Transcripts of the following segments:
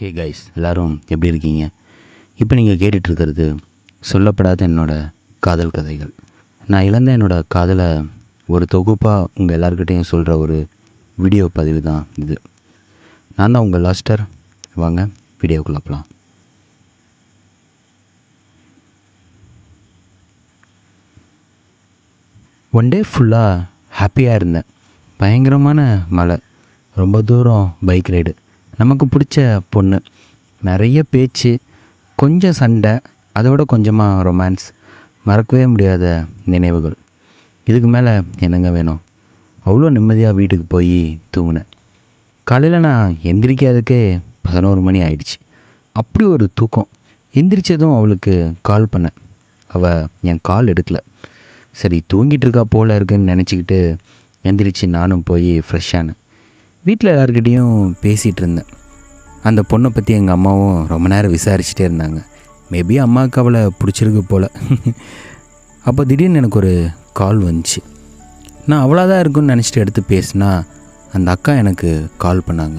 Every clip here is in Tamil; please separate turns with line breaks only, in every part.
ஹே கைஸ் எல்லோரும் எப்படி இருக்கீங்க? இப்போ நீங்கள் கேட்டுட்ருக்கிறது சொல்லப்படாத என்னோடய காதல் கதைகள். நான் இழந்த என்னோடய காதலை ஒரு தொகுப்பாக உங்கள் எல்லாருக்கிட்டையும் சொல்கிற ஒரு வீடியோ பதிவு தான் இது. நான் தான் உங்கள் லாஸ்டர். வாங்க வீடியோக்குள்ள போகலாம் ஒன் டே ஃபுல்லாக ஹாப்பியாக இருந்தேன். பயங்கரமான மழை. ரொம்ப தூரம் பைக் ரைடு நமக்கு பிடிச்ச பொண்ணு. நிறைய பேச்சு கொஞ்சம் சண்டை அதோட கொஞ்சமாக ரொமான்ஸ் மறக்கவே முடியாத நினைவுகள். இதுக்கு மேலே என்னங்க வேணும்? அவ்வளோ நிம்மதியாக வீட்டுக்கு போய் தூங்கினேன் காலையில் நான் எந்திரிக்காததுக்கே பதினோரு மணி ஆயிடுச்சு. அப்படி ஒரு தூக்கம். எந்திரிச்சதும் அவளுக்கு கால் பண்ணேன். அவள் என் கால் எடுக்கல. சரி தூங்கிட்டு இருக்கா போல இருக்குன்னு நினச்சிக்கிட்டு எந்திரிச்சு நானும் போய் ஃப்ரெஷ்ஷானேன் வீட்டில் எல்லாருக்கிட்டேயும் பேசிகிட்டு இருந்தேன் அந்த பொண்ணை பற்றி எங்கள் அம்மாவும் ரொம்ப நேரம் விசாரிச்சுட்டே இருந்தாங்க. மேபி அம்மாவுக்கு அவளை பிடிச்சிருக்கு போல். அப்போ திடீர்னு எனக்கு ஒரு கால் வந்துச்சு. நான் அவளாக தான் இருக்குன்னு நினச்சிட்டு எடுத்து பேசினா அந்த அக்கா எனக்கு கால் பண்ணாங்க.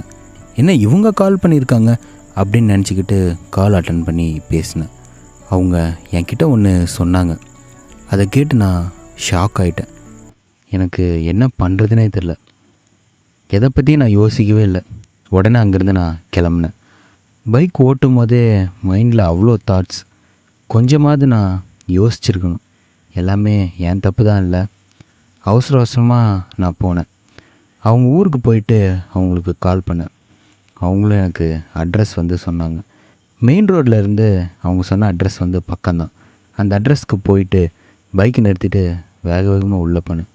என்ன இவங்க கால் பண்ணியிருக்காங்க? அப்படின்னு நினச்சிக்கிட்டு கால் அட்டன் பண்ணி பேசினேன். அவங்க என்கிட்ட ஒன்று சொன்னாங்க. அதை கேட்டு நான் ஷாக் ஆகிட்டேன் எனக்கு என்ன பண்ணுறதுனே தெரில எதை பற்றியும் நான் யோசிக்கவே இல்லை. உடனே அங்கேருந்து நான் கிளம்புனேன். பைக் ஓட்டும் போதே மைண்டில் அவ்வளோ தாட்ஸ் கொஞ்சமாவது நான் யோசிச்சிருக்கணும். எல்லாமே என் தப்பு தான் இல்லை. அவசர அவசரமாக நான் போனேன். அவங்க ஊருக்கு போயிட்டு அவங்களுக்கு கால் பண்ணேன். அவங்களும் எனக்கு அட்ரஸ் வந்து சொன்னாங்க. மெயின் ரோட்டில் இருந்து அவங்க சொன்ன அட்ரஸ் வந்து பக்கம்தான். அந்த அட்ரஸ்க்கு போயிட்டு பைக்கை நிறுத்திட்டு வேக வேகமாக உள்ளே போனேன்.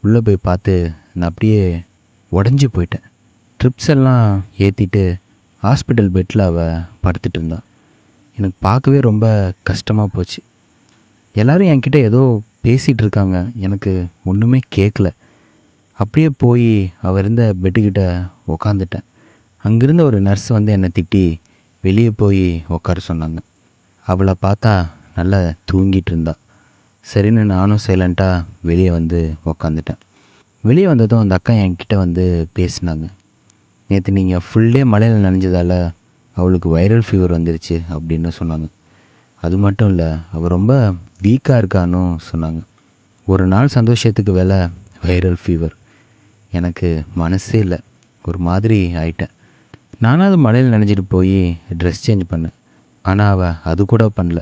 உள்ளே போய் பார்த்து நான் அப்படியே உடஞ்சி போயிட்டேன். ட்ரிப்ஸ் எல்லாம் ஏற்றிட்டு ஹாஸ்பிட்டல் பெட்டில் அவள் படுத்துட்டு இருந்தா. எனக்கு பார்க்கவே ரொம்ப கஷ்டமாக போச்சு. எல்லோரும் என்கிட்ட ஏதோ பேசிகிட்டு இருக்காங்க. எனக்கு ஒன்றுமே கேட்கல அப்படியே போய் அவள் இருந்த பெட்டுக்கிட்ட உக்காந்துட்டேன். அங்கிருந்த ஒரு நர்ஸ் வந்து என்னை திட்டி வெளியே போய் உட்கார சொன்னாங்க. அவளை பார்த்தா நல்லா தூங்கிட்டு இருந்தா. சரின்னு நானும் சைலண்ட்டாக வெளியே வந்து உக்காந்துட்டேன். வெளியே வந்ததும் அந்த அக்கா என்கிட்ட வந்து பேசினாங்க. நேற்று நீங்கள் ஃபுல் டே மழையில் நனைஞ்சதால் அவளுக்கு வைரல் ஃபீவர் வந்துருச்சு அப்படின்னு சொன்னாங்க. அது மட்டும் இல்லை அவள் ரொம்ப வீக்காக இருக்கான்னு சொன்னாங்க. ஒரு நாள் சந்தோஷத்துக்கு வேலை வைரல் ஃபீவர் எனக்கு மனசே இல்லை. ஒரு மாதிரி ஆயிட்டேன். நானும் அது மழையில் நனைஞ்சிட்டு போய் ட்ரெஸ் சேஞ்ச் பண்ணேன். ஆனால் அவள் அது கூட பண்ணல.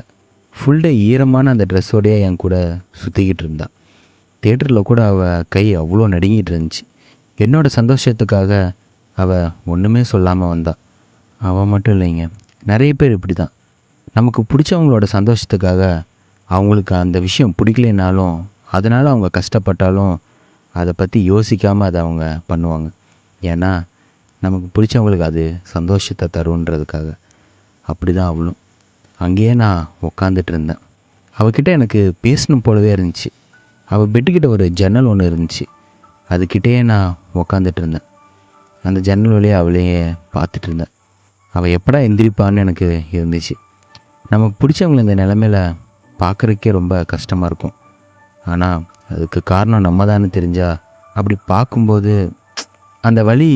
ஃபுல் டே ஈரமான அந்த ட்ரெஸ்ஸோடையே என் கூட சுற்றிக்கிட்டு இருந்தான் தேட்டரில் கூட அவள் கை அவ்வளோ நடுங்கிட்டு இருந்துச்சு. என்னோடய சந்தோஷத்துக்காக அவள் ஒன்றுமே சொல்லாமல் வந்தாள் அவள் மட்டும் இல்லைங்க. நிறைய பேர் இப்படி தான் நமக்கு பிடிச்சவங்களோட சந்தோஷத்துக்காக அவங்களுக்கு அந்த விஷயம் பிடிக்கலைனாலும் அதனால் அவங்க கஷ்டப்பட்டாலும் அதை பற்றி யோசிக்காமல் அதை அவங்க பண்ணுவாங்க. ஏன்னா நமக்கு பிடிச்சவங்களுக்கு அது சந்தோஷத்தை தருன்றதுக்காக அப்படி தான் அவளும். அங்கேயே நான் உக்காந்துட்டு இருந்தேன். அவகிட்ட எனக்கு பேசணும் போலவே இருந்துச்சு. அவள் பெட்டுக்கிட்ட ஒரு ஜன்னல் ஒன்று இருந்துச்சு. அதுக்கிட்டேயே நான் உக்காந்துட்டு இருந்தேன் அந்த ஜன்னல் வழியாக அவளையே பார்த்துட்டு இருந்தேன் அவள் எப்படா எந்திரிப்பான்னு எனக்கு இருந்துச்சு. நம்ம பிடிச்சவங்கள இந்த நிலமையில பார்க்குறக்கே ரொம்ப கஷ்டமாக இருக்கும். ஆனால் அதுக்கு காரணம் நம்ம தானே தெரிஞ்சால் அப்படி பார்க்கும்போது அந்த வழி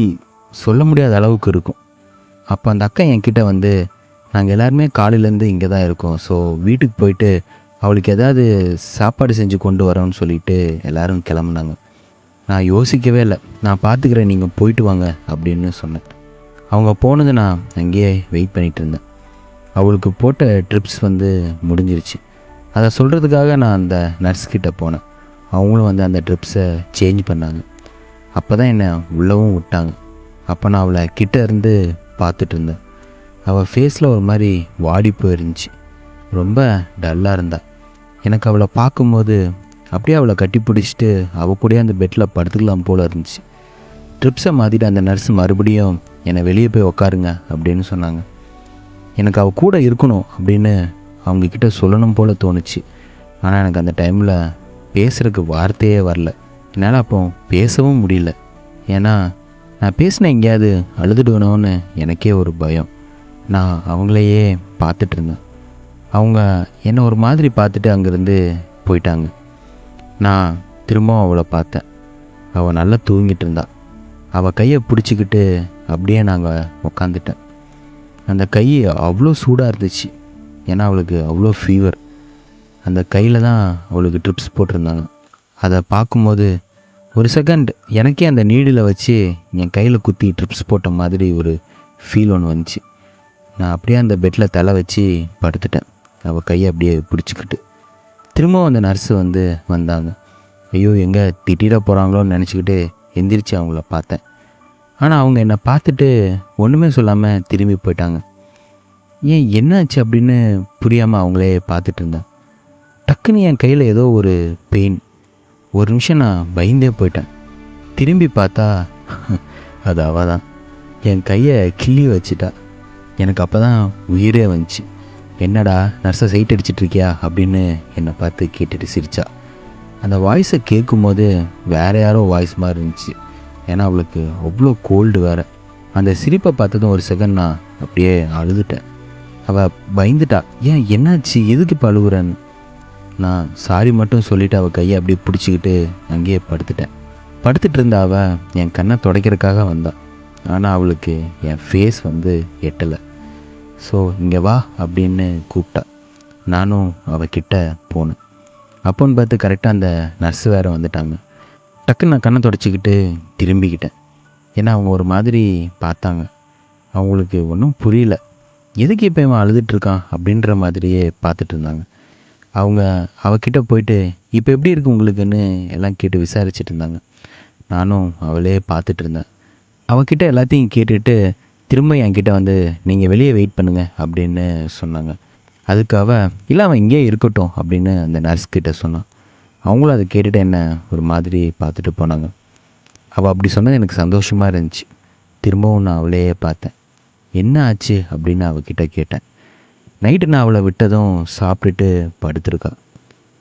சொல்ல முடியாத அளவுக்கு இருக்கும். அப்போ அந்த அக்கா என்கிட்ட வந்து நாங்கள் எல்லாருமே காலையிலேருந்து இங்கே தான் இருக்கோம். ஸோ வீட்டுக்கு போயிட்டு அவளுக்கு ஏதாவது சாப்பாடு செஞ்சு கொண்டு வரோன்னு சொல்லிட்டு எல்லாரும் கிளம்புனாங்க. நான் யோசிக்கவே இல்லை. நான் பார்த்துக்கிறேன் நீங்கள் போயிட்டு வாங்க அப்படின்னு சொன்னேன். அவங்க போனது நான் அங்கேயே வெயிட் பண்ணிகிட்டு இருந்தேன். அவளுக்கு போட்ட ட்ரிப்ஸ் வந்து முடிஞ்சிருச்சு. அதை சொல்கிறதுக்காக நான் அந்த நர்ஸ்கிட்ட போனேன். அவங்களும் வந்து அந்த ட்ரிப்ஸை சேஞ்ச் பண்ணாங்க. அப்போ தான் என்னை உள்ளவும் விட்டாங்க. அப்போ நான் அவளை கிட்ட இருந்து பார்த்துட்டு இருந்தேன். அவள் ஃபேஸில் ஒரு மாதிரி வாடி போயிருந்துச்சு. ரொம்ப டல்லாக இருந்தாள் எனக்கு அவளை பார்க்கும்போது அப்படியே அவளை கட்டி பிடிச்சிட்டு அவள் கூடயே அந்த பெட்டில் படுத்துக்கலாம் போல இருந்துச்சு. ட்ரிப்ஸை மாற்றிட்டு அந்த நர்ஸ் மறுபடியும் என்னை வெளியே போய் உக்காருங்க அப்படின்னு சொன்னாங்க. எனக்கு அவள் கூட இருக்கணும் அப்படின்னு அவங்கக்கிட்ட சொல்லணும் போல் தோணுச்சு. ஆனால் எனக்கு அந்த டைமில் பேசுகிறதுக்கு வார்த்தையே வரல. என்னால் அப்போ பேசவும் முடியல. ஏன்னா நான் பேசினேன் எங்கேயாவது அழுதுடுவேணும்னு எனக்கே ஒரு பயம். நான் அவங்களையே பார்த்துட்டு இருந்தேன். அவங்க என்னை ஒரு மாதிரி பார்த்துட்டு அங்கேருந்து போயிட்டாங்க. நான் திரும்பவும் அவளை பார்த்தேன். அவள் நல்லா தூங்கிட்டு இருந்தா. அவள் கையை பிடிச்சிக்கிட்டு அப்படியே நாங்கள் உக்காந்துட்டேன் அந்த கை அவ்வளோ சூடாக இருந்துச்சு. ஏன்னா அவளுக்கு அவ்வளோ ஃபீவர் அந்த கையில் தான் அவளுக்கு ட்ரிப்ஸ் போட்டிருந்தாங்க. அதை பார்க்கும்போது ஒரு செகண்ட் எனக்கே அந்த நீடில் வச்சு என் கையில் குத்தி ட்ரிப்ஸ் போட்ட மாதிரி ஒரு ஃபீல் ஒன்று வந்துச்சு. நான் அப்படியே அந்த பெட்டில் தலை வச்சு படுத்துட்டேன். அவள் கையை அப்படியே பிடிச்சிக்கிட்டு திரும்பவும் அந்த நர்ஸு வந்து வந்தாங்க. ஐயோ எங்கே திட்டிட போகிறாங்களோன்னு நினச்சிக்கிட்டு எந்திரிச்சு அவங்கள பார்த்தேன். ஆனால் அவங்க என்னை பார்த்துட்டு ஒன்றுமே சொல்லாமல் திரும்பி போயிட்டாங்க. ஏன் என்னாச்சு அப்படின்னு புரியாமல் அவங்களே பார்த்துட்டு இருந்தேன் டக்குன்னு என் கையில் ஏதோ ஒரு பெயின் ஒரு நிமிஷம் நான் பயந்தே போயிட்டேன். திரும்பி பார்த்தா அது அவள் தான் என் கையை கிள்ளி வச்சிட்டா. எனக்கு அப்போ தான் உயிரே வந்துச்சு. என்னடா நர்ஸை சைட் அடிச்சிட்டு இருக்கியா அப்படின்னு என்னை பார்த்து கேட்டுட்டு சிரிச்சா. அந்த வாய்ஸை கேட்கும்போது வேறு யாரோ வாய்ஸ் மாதிரி இருந்துச்சு. ஏன்னா அவளுக்கு அவ்வளோ கோல்டு வேறு. அந்த சிரிப்பை பார்த்ததும் ஒரு செகண்ட் நான் அப்படியே அழுதுட்டேன். அவள் பயந்துட்டா ஏன் என்னாச்சு? எதுக்கு இப்போ அழுகுறேன்னு நான் சாரி மட்டும் சொல்லிவிட்டு அவள் கையை அப்படியே பிடிச்சிக்கிட்டு அங்கேயே படுத்துட்டேன். படுத்துட்டு இருந்த அவள் என் கண்ணை துடைக்கிறதுக்காக வந்தாள் ஆனால் அவளுக்கு என் ஃபேஸ் வந்து எட்டலை. ஸோ இங்கே வா அப்படின்னு கூப்பிட்டா. நானும் அவகிட்ட போனேன். அப்போன்னு பார்த்து கரெக்டாக அந்த நர்ஸ் வேறு வந்துட்டாங்க. டக்குன்னு நான் கண்ணை தொடச்சிக்கிட்டு திரும்பிக்கிட்டேன். ஏன்னா அவங்க ஒரு மாதிரி பார்த்தாங்க. அவங்களுக்கு ஒன்றும் புரியல. எதுக்கு இப்போ இவன் அழுதுட்ருக்கான் அப்படின்ற மாதிரியே பார்த்துட்டு இருந்தாங்க. அவங்க அவகிட்ட போயிட்டு இப்போ எப்படி இருக்குது உங்களுக்குன்னு? எல்லாம் கேட்டு விசாரிச்சுட்டு இருந்தாங்க. நானும் அவளே பார்த்துட்டு இருந்தேன். அவகிட்ட எல்லாத்தையும் கேட்டுட்டு திரும்ப என்கிட்ட வந்து நீங்கள் வெளியே வெயிட் பண்ணுங்கள் அப்படின்னு சொன்னாங்க. அதுக்கு இல்லை அவன் இங்கேயே இருக்கட்டும் அப்படின்னு அந்த நர்ஸ் கிட்ட சொன்னான். அவங்களும் அதை கேட்டுட்டு என்ன ஒரு மாதிரி பார்த்துட்டு போனாங்க. அவள் அப்படி சொன்னது எனக்கு சந்தோஷமாக இருந்துச்சு. திரும்பவும் நான் அவளையே பார்த்தேன். என்ன ஆச்சு? அப்படின்னு அவகிட்ட கேட்டேன். நைட்டு நான் அவளை விட்டதும் சாப்பிட்டுட்டு படுத்திருக்கா.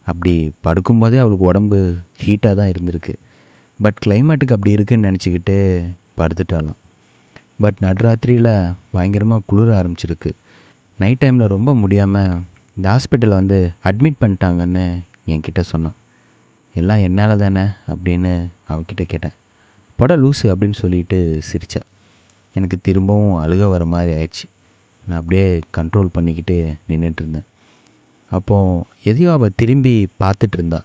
அப்படி படுக்கும்போதே அவளுக்கு உடம்பு ஹீட்டாக தான் இருந்திருக்கு. பட் கிளைமேட்டுக்கு அப்படி இருக்குன்னு நினச்சிக்கிட்டு படுத்துட்டாலாம் பட் நடுராத்திரியில் பயங்கரமாக குளிர ஆரம்பிச்சிருக்கு. நைட் டைமில் ரொம்ப முடியாமல் இந்த ஹாஸ்பிட்டலில் வந்து அட்மிட் பண்ணிட்டாங்கன்னு என்கிட்ட சொன்னான். எல்லாம் என்னால் தானே? அப்படின்னு அவகிட்ட கேட்டேன். பட லூஸு அப்படின்னு சொல்லிட்டு சிரித்தேன் எனக்கு திரும்பவும் அழுக வர மாதிரி ஆயிடுச்சு. நான் அப்படியே கண்ட்ரோல் பண்ணிக்கிட்டு நின்றுட்டு இருந்தேன். அப்போது எதையோ அவள் திரும்பி பார்த்துட்டு இருந்தா.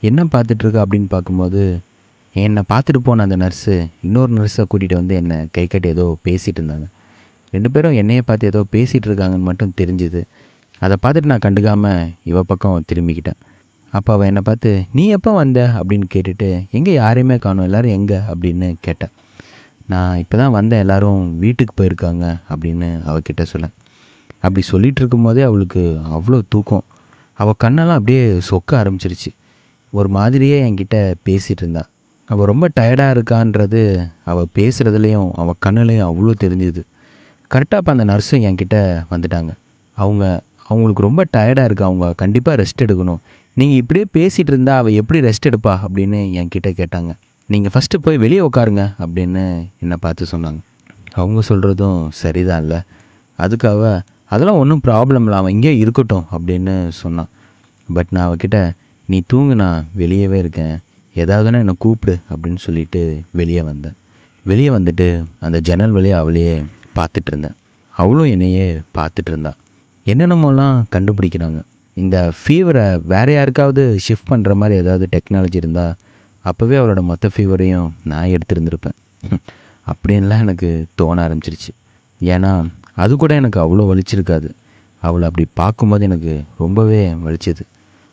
என்ன பார்த்துட்ருக்கா அப்படின்னு பார்க்கும்போது என்னை பார்த்துட்டு போன அந்த நர்ஸு இன்னொரு நர்ஸை கூட்டிகிட்டு வந்து என்னை கை கட்டி ஏதோ பேசிகிட்டு இருந்தாங்க. ரெண்டு பேரும் என்னையே பார்த்து ஏதோ பேசிகிட்டு இருக்காங்கன்னு மட்டும் தெரிஞ்சுது. அதை பார்த்துட்டு நான் கண்டுக்காமல் இவ பக்கம் திரும்பிக்கிட்டேன். அப்போ அவள் என்னை பார்த்து நீ எப்போ வந்த? அப்படின்னு கேட்டுட்டு எங்கே யாரையுமே காணும் எல்லோரும் எங்கே? அப்படின்னு கேட்டேன். நான் இப்போ தான் வந்தேன் எல்லோரும் வீட்டுக்கு போயிருக்காங்க அப்படின்னு அவகிட்ட சொல்ல அப்படி சொல்லிகிட்டு இருக்கும்போதே அவளுக்கு அவ்வளோ தூக்கம். அவள் கண்ணெல்லாம் அப்படியே சொக்க ஆரம்பிச்சிருச்சு. ஒரு மாதிரியே என்கிட்ட பேசிகிட்டு இருந்தா. அவள் ரொம்ப டயர்டாக இருக்கான்றது அவள் பேசுகிறதுலேயும் அவள் கண்ணுலேயும் அவ்வளோ தெரிஞ்சுது. கரெக்டாக அப்போ அந்த நர்ஸும் என்கிட்ட வந்துட்டாங்க. அவங்க அவங்களுக்கு ரொம்ப டயர்டாக இருக்கு. அவங்க கண்டிப்பாக ரெஸ்ட் எடுக்கணும். நீங்கள் இப்படியே பேசிகிட்டு இருந்தால் அவள் எப்படி ரெஸ்ட் எடுப்பா அப்படின்னு என்கிட்ட கேட்டாங்க. நீங்கள் ஃபஸ்ட்டு போய் வெளியே உட்காருங்க அப்படின்னு என்னை பார்த்து சொன்னாங்க. அவங்க சொல்கிறதும் சரிதான் இல்லை. அதுக்காக அதெல்லாம் ஒன்றும் ப்ராப்ளம் இல்லை. அவன் இங்கே இருக்கட்டும் அப்படின்னு சொன்னான். பட் நான் அவகிட்ட நீ தூங்கு நான் வெளியவே இருக்கேன். எதாவதுன்னா என்னை கூப்பிடு அப்படின்னு சொல்லிட்டு வெளியே வந்தேன். வெளியே வந்துட்டு அந்த ஜன்னல் வழியை அவளையே பார்த்துட்டு இருந்தேன். அவளும் என்னையே பார்த்துட்டுருந்தாள் என்னென்னமோலாம் கண்டுபிடிக்கிறாங்க? இந்த ஃபீவரை வேறு யாருக்காவது ஷிஃப்ட் பண்ணுற மாதிரி ஏதாவது டெக்னாலஜி இருந்தால் அப்போவே அவளோட மொத்த ஃபீவரையும் நான் எடுத்துருந்துருப்பேன். அப்படின்லாம் எனக்கு தோண ஆரம்பிச்சிருச்சு. ஏன்னா அது கூட எனக்கு அவ்வளோ வலிச்சிருக்காது. அவளை அப்படி பார்க்கும்போது எனக்கு ரொம்பவே வலிச்சது.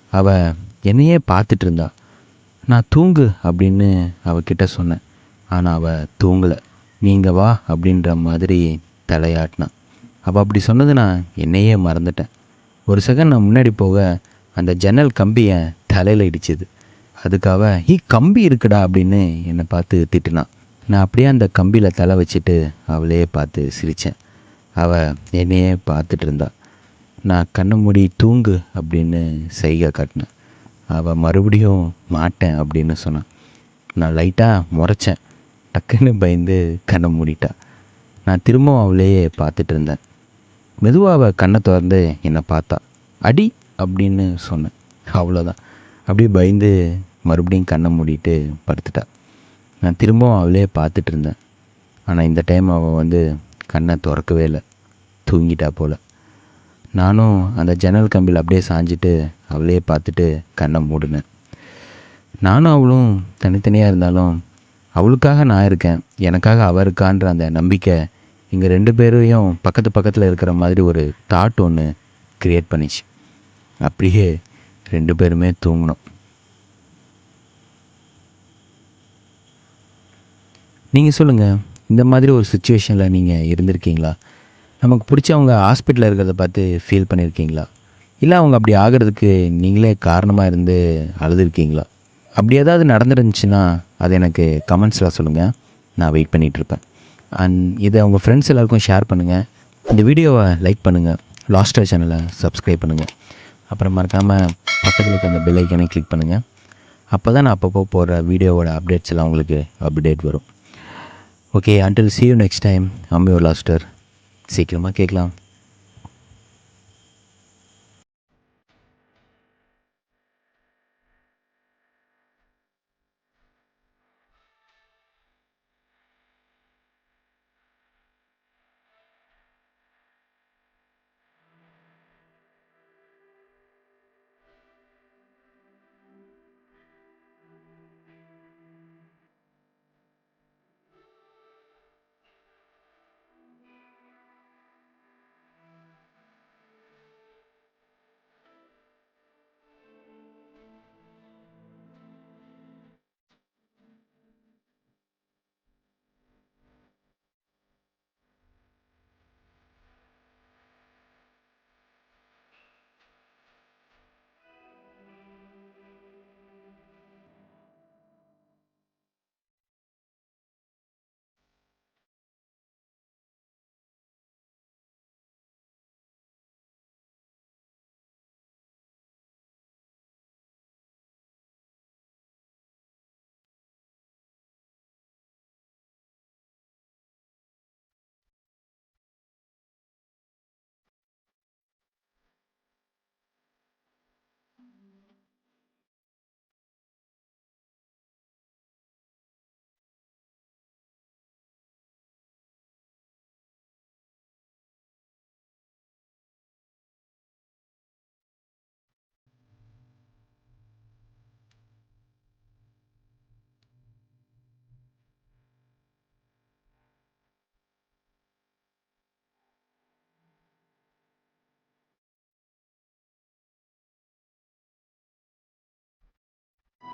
அவள் என்னையே பார்த்துட்டு இருந்தா. நான் தூங்கு அப்படின்னு அவகிட்ட சொன்னேன். ஆனால் அவள் தூங்கலை. நீங்கள் வா அப்படின்ற மாதிரி தலையாட்டினான். அவள் அப்படி சொன்னது நான் என்னையே மறந்துட்டேன். ஒரு செகண்ட் நான் முன்னாடி போக அந்த ஜன்னல் கம்பி என் தலையில் இடிச்சுது. அதுக்காக ஈ கம்பி இருக்குடா அப்படின்னு என்னை பார்த்து திட்டினான். நான் அப்படியே அந்த கம்பியில் தலை வச்சுட்டு அவளையே பார்த்து சிரித்தேன் அவள் என்னையே பார்த்துட்டு இருந்தா. நான் கண்ணை மூடி தூங்கு அப்படின்னு சைகை காட்டினேன். அவள் மறுபடியும் மாட்டேன் அப்படின்னு சொன்னான் நான் லைட்டாக முறைச்சேன். டக்குன்னு பயந்து கண்ணை மூடிட்டா. நான் திரும்பவும் அவளையே பார்த்துட்டு இருந்தேன். மெதுவாக அவள் கண்ணை திறந்து என்னை பார்த்தா. அடி அப்படின்னு சொன்னேன். அவ்வளோதான் அப்படியே பயந்து மறுபடியும் கண்ணை மூடிட்டு படுத்துட்டா. நான் திரும்பவும் அவளே பார்த்துட்டு இருந்தேன். ஆனால் இந்த டைம் அவள் வந்து கண்ணை திறக்கவே இல்லை. தூங்கிட்டா போல். நானும் அந்த ஜன்னல் கம்பியில் அப்படியே சாஞ்சிட்டு அவளையே பார்த்துட்டு கண்ணை மூடினேன். நானும் அவளும் தனித்தனியாக இருந்தாலும் அவளுக்காக நான் இருக்கேன் எனக்காக அவள் இருக்கான்ற அந்த நம்பிக்கை இங்கே ரெண்டு பேரையும் பக்கத்து பக்கத்தில் இருக்கிற மாதிரி ஒரு தாட் ஒன்று க்ரியேட் பண்ணிச்சு. அப்படியே ரெண்டு பேருமே தூங்கினோம். நீங்கள் சொல்லுங்கள் இந்த மாதிரி ஒரு சுச்சுவேஷனில் நீங்கள் இருந்திருக்கீங்களா? நமக்கு பிடிச்சவங்க ஹாஸ்பிட்டலில் இருக்கிறத பார்த்து ஃபீல் பண்ணியிருக்கீங்களா இல்லை அவங்க அப்படி ஆகிறதுக்கு நீங்களே காரணமாக இருந்து அழுதுருக்கீங்களா? அப்படி ஏதாவது நடந்துருந்துச்சுன்னா அது எனக்கு கமெண்ட்ஸில் சொல்லுங்கள் நான் வெயிட் பண்ணிகிட்ருப்பேன் அண்ட் இதை உங்கள் ஃப்ரெண்ட்ஸ் எல்லாருக்கும் ஷேர் பண்ணுங்கள் இந்த வீடியோவை லைக் பண்ணுங்கள் லாஸ்டர் சேனலை சப்ஸ்கிரைப் பண்ணுங்கள் அப்புறம் மறக்காமல் பக்கத்தில் இருக்க அந்த பெல் ஐக்கனை கிளிக் பண்ணுங்கள் அப்போ தான் நான் அப்பப்போ போடுற வீடியோவோட அப்டேட்ஸ் எல்லாம் உங்களுக்கு அப்டேட் வரும். Okay until see you next time அம்மியோ லாஸ்டர் சீக்கிரமாக கேட்கலாம்.